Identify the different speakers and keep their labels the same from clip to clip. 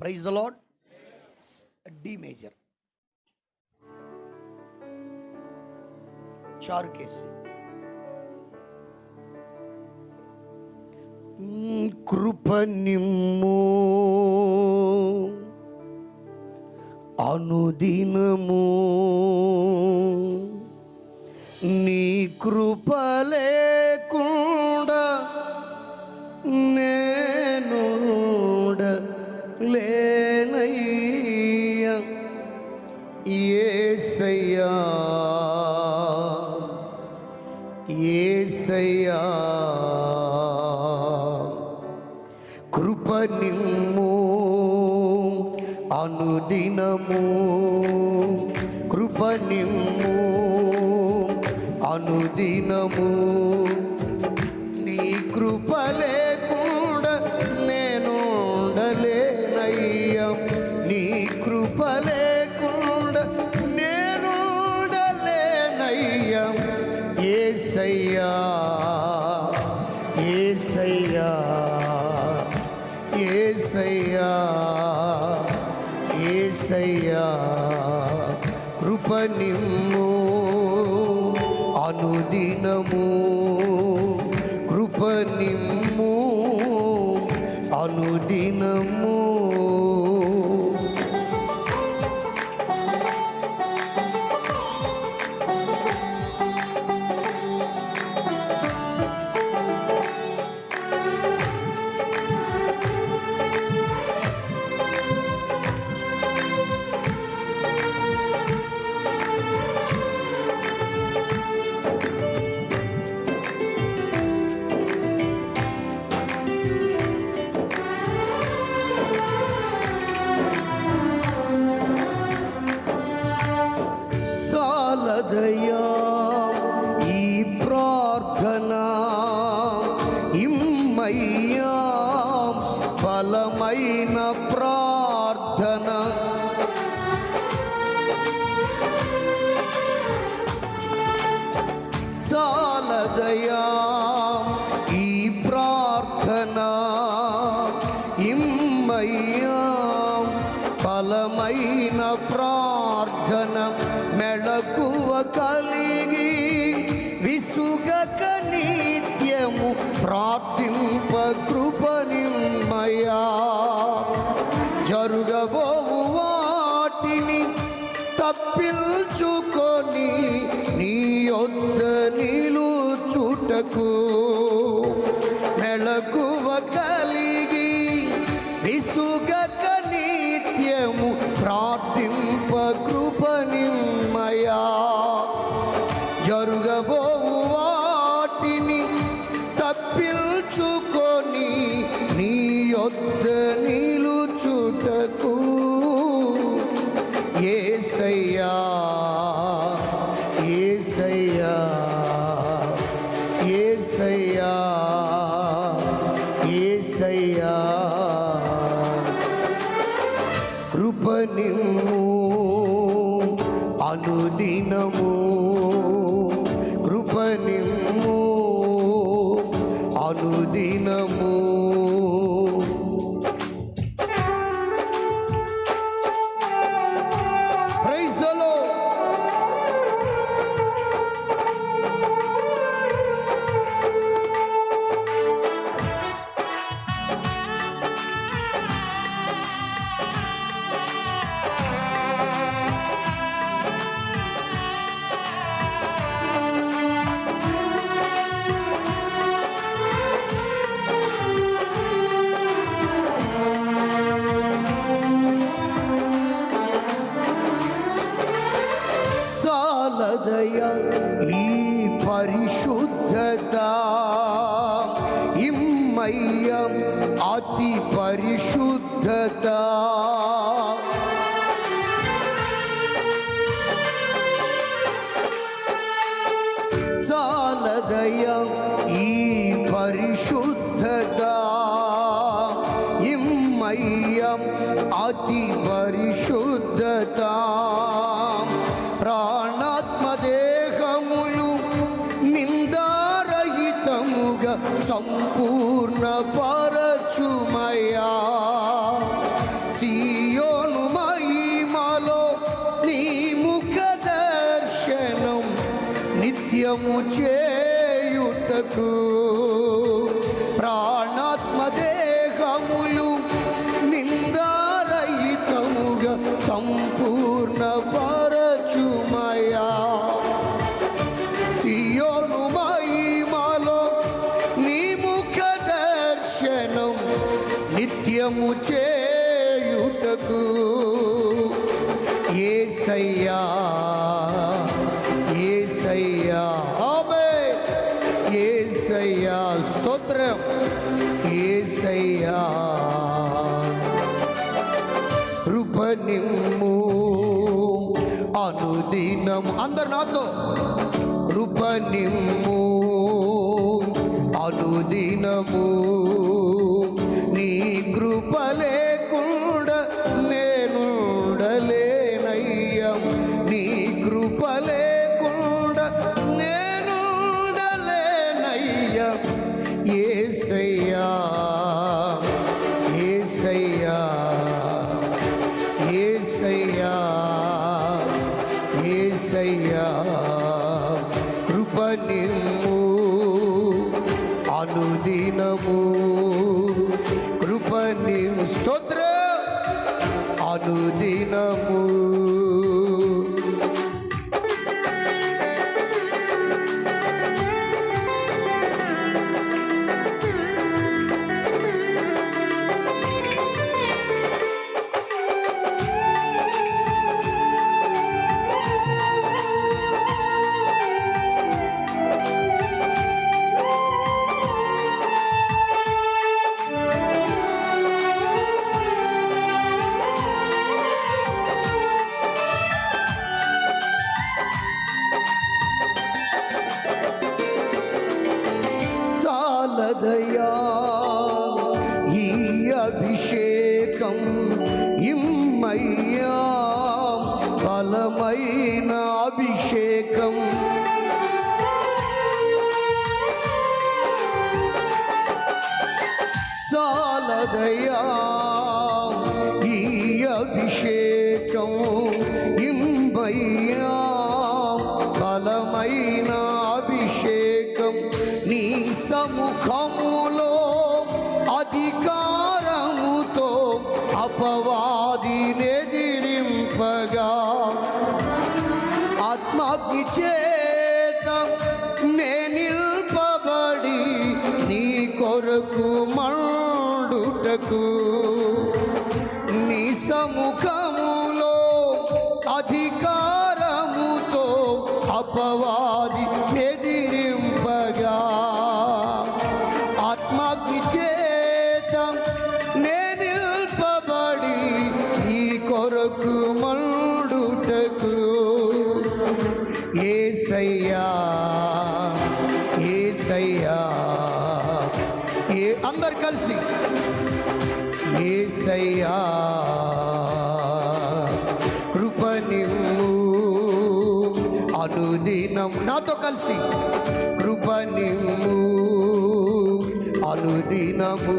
Speaker 1: Praise the Lord D major చారు కేసి కృప నిమ్ము అనుదినము నీ కృప కృపనిమ్ము అనుదినము కృపనిమ్ము అనుదినము. నీ కృపలే నిమ్ము అనుదినము. కృప నిమ్ము అనుదినము. చాలదయ్యా ఈ ప్రార్థన ఇమ్మయ్యా బలమైన ప్రార్థన చాలదయా ఈ ప్రార్థన ఇమ్మయ్యా బలమైన ప్రార్థన ప్రార్థింప కృపనిమ్మయా జరుగబోవు వాటిని తప్పించుకొని నీ యొద్ద నిలుచుటకు కృప నిమ్ము అనుదినము అతి పరిశుద్ధత ప్రాణాత్మ దేహములు నిందారహితముగా సంపూర్ణ పరచుమయా స్థుతిద్దాము అందరు నాతో. కృపనిమ్ము అనుదినము. నీ కృపలే కృపణిము అనుదినము. అభిషేకం. చాలదయా ఈ అభిషేకం ఇంబయ్యా బలమైన అభిషేకం నీ సముఖములో అధికారముతో అపవాదినెదిరింపగా చేత నే నిల్పబడి నీ కొరకు మండుటకు. నీ సముఖములో అధికారముతో అపవా కలిసి ఏసయ్యా కృప అనుదినం నాతో కలిసి. కృప అనుదినము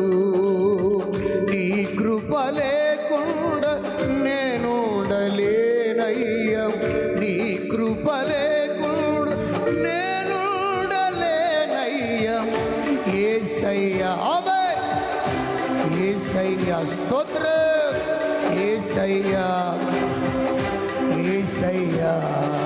Speaker 1: Uh...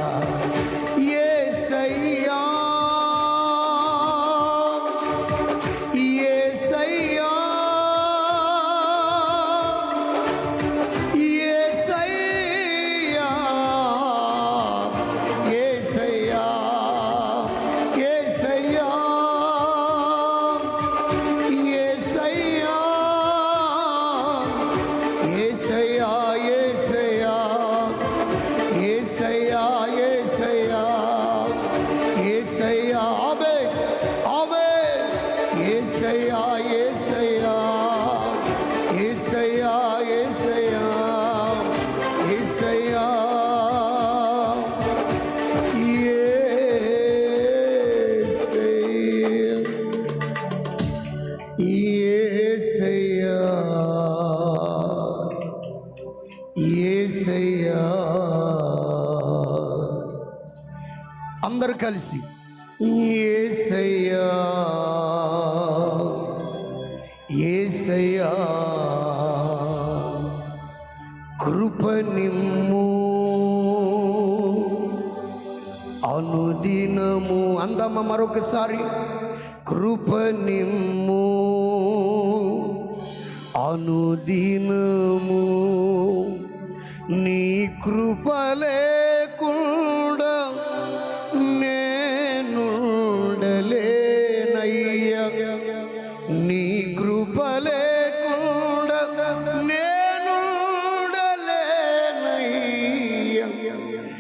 Speaker 1: కలిసి. ఏసయ్యా కృప నిమ్ము అనుదినము. అందమ్మ మరొకసారి. కృప నిమ్ము అనుదినము. నీ కృపలే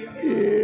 Speaker 1: ఏసయ్యా